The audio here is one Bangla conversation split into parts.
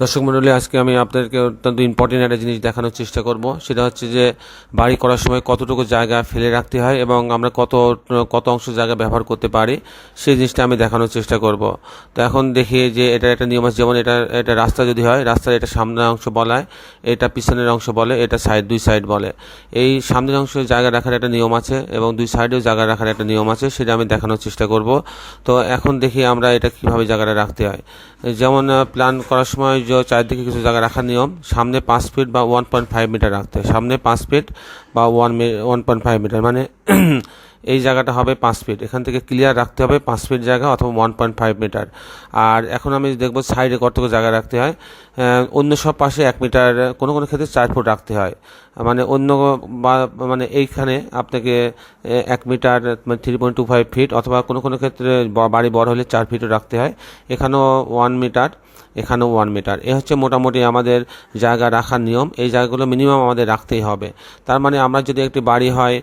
দর্শক মণ্ডলী আজকে আমি আপনাদেরকে অত্যন্ত ইম্পর্টেন্ট একটা জিনিস দেখানোর চেষ্টা করব। সেটা হচ্ছে যে, বাড়ি করার সময় কতটুকু জায়গা ফেলে রাখতে হয় এবং আমরা কত কত অংশ জায়গা ব্যবহার করতে পারি, সেই জিনিসটা আমি দেখানোর চেষ্টা করব। তো এখন দেখি যে, এটা একটা নিয়ম আছে, যেমন এটা এটা রাস্তা যদি হয়, রাস্তার এটা সামনের অংশ বলায় এটা পিছনের অংশ বলে, এটা সাইড দুই সাইড বলে। এই সামনের অংশে জায়গা রাখার একটা নিয়ম আছে এবং দুই সাইডেও জায়গা রাখার একটা নিয়ম আছে, সেটা আমি দেখানোর চেষ্টা করব। তো এখন দেখি আমরা এটা কীভাবে জায়গাটা রাখতে হয়। যেমন প্ল্যান করার সময় যে চারিদিকে কিছু জায়গা রাখার নিয়ম, সামনে পাঁচ ফিট বা ওয়ান পয়েন্ট ফাইভ মিটার রাখতে সামনে পাঁচ ফিট বা one one point five metre মানে এই জায়গাটা হবে পাঁচ ফিট। এখান থেকে ক্লিয়ার রাখতে হবে পাঁচ ফিট জায়গা অথবা ওয়ান পয়েন্ট ফাইভ মিটার আর এখন আমি দেখব সাইডে কতটুকু জায়গা রাখতে হয়। অন্য সব পাশে এক মিটার কোনো কোনো ক্ষেত্রে চার ফুট রাখতে হয়। মানে অন্য বা মানে এইখানে আপনাকে এক মিটার মানে three point two five feet অথবা কোনো কোনো ক্ষেত্রে বাড়ি বড় হলে চার ফিটও রাখতে হয়। এখানেও ওয়ান মিটার এখানেও ওয়ান মিটার এ হচ্ছে মোটামুটি আমাদের জায়গা রাখার নিয়ম। এই জায়গাগুলো মিনিমাম আমাদের রাখতেই হবে। তার মানে আমরা যদি একটি বাড়ি হয়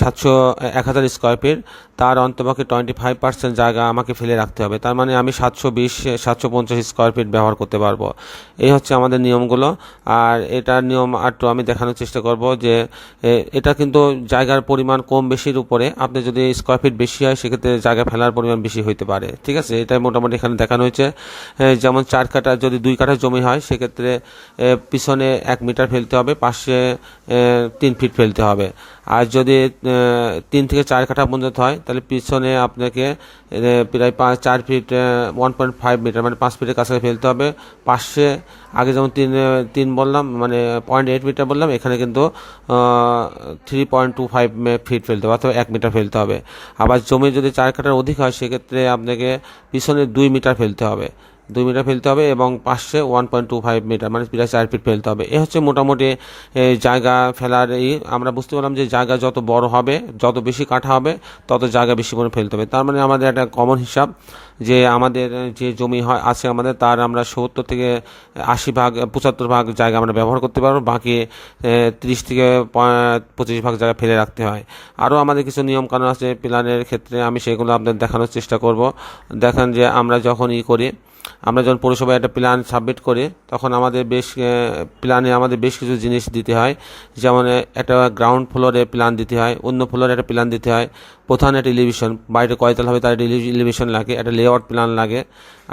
সাতশো এক হাজার স্কোয়ার ফিট তার অন্তপক্ষে টোয়েন্টি ফাইভ পার্সেন্ট জায়গা আমাকে ফেলে রাখতে হবে। তার মানে আমি সাতশো বিশ, সাতশো পঞ্চাশ স্কোয়ার ফিট ব্যবহার করতে পারব। এই হচ্ছে আমাদের নিয়মগুলো। আর এটার নিয়ম একটু আমি দেখানোর চেষ্টা করব যে এটা কিন্তু জায়গার পরিমাণ কম বেশির উপরে। আপনি যদি স্কোয়ার ফিট বেশি হয়, সেক্ষেত্রে জায়গা ফেলার পরিমাণ বেশি হইতে পারে। ঠিক আছে? এটাই মোটামুটি এখানে দেখানো হয়েছে। যেমন চার কাঠা যদি দুই কাঠা জমি হয়, সেক্ষেত্রে পিছনে এক মিটার ফেলতে হবে, পাশে তিন ফিট ফেলতে হবে। আর যদি তিন থেকে চার কাঠা পর্যন্ত হয়, তাহলে পিছনে আপনাকে প্রায় পাঁচ, চার feet one point five metre মানে পাঁচ ফিটের কাছাকাছি ফেলতে হবে। পাশে, আগে যেমন তিন তিন বললাম মানে পয়েন্ট এইট মিটার বললাম, এখানে কিন্তু three point two five feet ফেলতে হবে, অথবা এক মিটার ফেলতে হবে। আবার জমি যদি চার কাঠার অধিক হয়, সেক্ষেত্রে আপনাকে পিছনে দুই মিটার ফেলতে হবে। দুই মিটার ফেলতে হবে এবং পাশে one point two five metre মানে প্রায় চার ফিট ফেলতে হবে। এ হচ্ছে মোটামুটি জায়গা ফেলার এই, আমরা বুঝতে পারলাম যে জায়গা যত বড় হবে, যত বেশি কাঠা হবে, তত জায়গা বেশি করে ফেলতে হবে। তার মানে আমাদের একটা কমন হিসাব যে আমাদের, যে জমি হয়, আছে আমাদের, তার আমরা সত্তর থেকে আশি ভাগ, পঁচাত্তর ভাগ জায়গা আমরা ব্যবহার করতে পারব, বাকি তিরিশ থেকে পঁচিশ ভাগ জায়গা ফেলে রাখতে হয়। আরও আমাদের কিছু নিয়মকানুন আছে প্ল্যানের ক্ষেত্রে আমি সেগুলো আপনাদের দেখানোর চেষ্টা করব। দেখেন যে আমরা যখন ই করি আমরা যখন পৌরসভায় একটা প্ল্যান সাবমিট করি, তখন আমাদের বেশ প্ল্যানে আমাদের বেশ কিছু জিনিস দিতে হয়। যেমন একটা গ্রাউন্ড ফ্লোরে প্ল্যান দিতে হয়, অন্য ফ্লোরে একটা প্ল্যান দিতে হয়। প্রধান একটা ইলিভেশন বাড়িতে কয়তল হবে তার ইলিভেশন লাগে, একটা লেআউট প্ল্যান লাগে,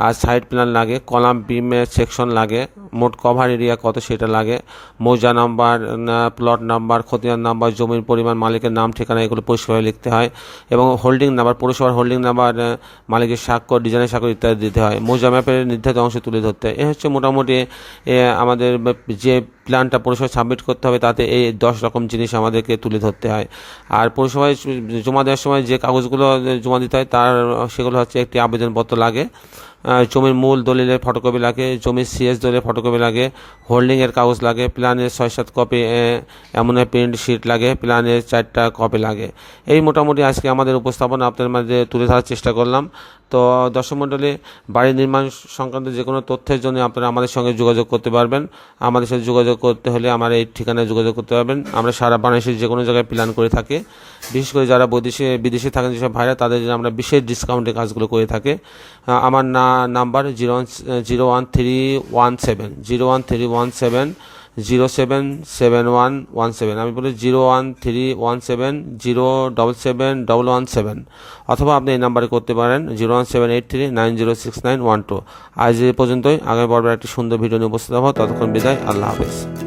আর সাইড প্ল্যান লাগে কলাম বিমের সেকশন লাগে, মোট কভার এরিয়া কত সেটা লাগে, মৌজা নাম্বার প্লট নাম্বার খতিয়ান নাম্বার জমির পরিমাণ, মালিকের নাম, ঠিকানা, এগুলো পরিষ্কার লিখতে হয়। এবং হোল্ডিং নাম্বার পৌরসভার হোল্ডিং নাম্বার মালিকের স্বাক্ষর ডিজাইনের স্বাক্ষর ইত্যাদি দিতে হয়। মৌজা ম্যাপের নির্ধারিত অংশ তুলে ধরতে। এ হচ্ছে মোটামুটি আমাদের যে প্ল্যানটা পৌরসভায় সাবমিট করতে হবে, তাতে এই দশ রকম জিনিস আমাদেরকে তুলে ধরতে হয়। আর পৌরসভায় জমা দেওয়ার সময় যে কাগজগুলো জমা দিতে হয়, তার, সেগুলো হচ্ছে একটি আবেদনপত্র লাগে। জমির মূল দলিলের ফটোকপি লাগে, জমির সিএস দলিলের ফটোকপি লাগে হোল্ডিংয়ের কাগজ লাগে প্ল্যানের ছয় সাত কপি এমন প্রিন্ট শিট লাগে প্ল্যানের চারটা কপি লাগে। এই মোটামুটি আজকে আমাদের উপস্থাপনা, আপনাদের মাঝে তুলে ধরার চেষ্টা করলাম। তো দর্শক মণ্ডলী, বাড়ি নির্মাণ সংক্রান্ত যে কোনো তথ্যের জন্য আপনারা আমাদের সঙ্গে যোগাযোগ করতে পারবেন। আমাদের সাথে যোগাযোগ করতে হলে আমার এই ঠিকানায় যোগাযোগ করতে পারবেন। আমরা সারা বাংলাদেশের যে কোনো জায়গায় প্ল্যান করে থাকি। বিশেষ করে যারা বিদেশে বিদেশে থাকেন যেসব ভাইরা, তাদের জন্য আমরা বিশেষ ডিসকাউন্টে কাজগুলো করে থাকি। আমার না number zero one zero one three one seven zero one three one seven zero seven seven one one seven আমি বলি zero one three one seven zero double seven double one seven অথবা আপনি এই নাম্বারে করতে পারেন zero one seven eight three nine zero six nine one two আজ এ পর্যন্তই। আগামী পর্বে একটি সুন্দর ভিডিও নিয়ে উপস্থিত হব। ততক্ষণ বিদায়। আল্লাহ হাফেজ।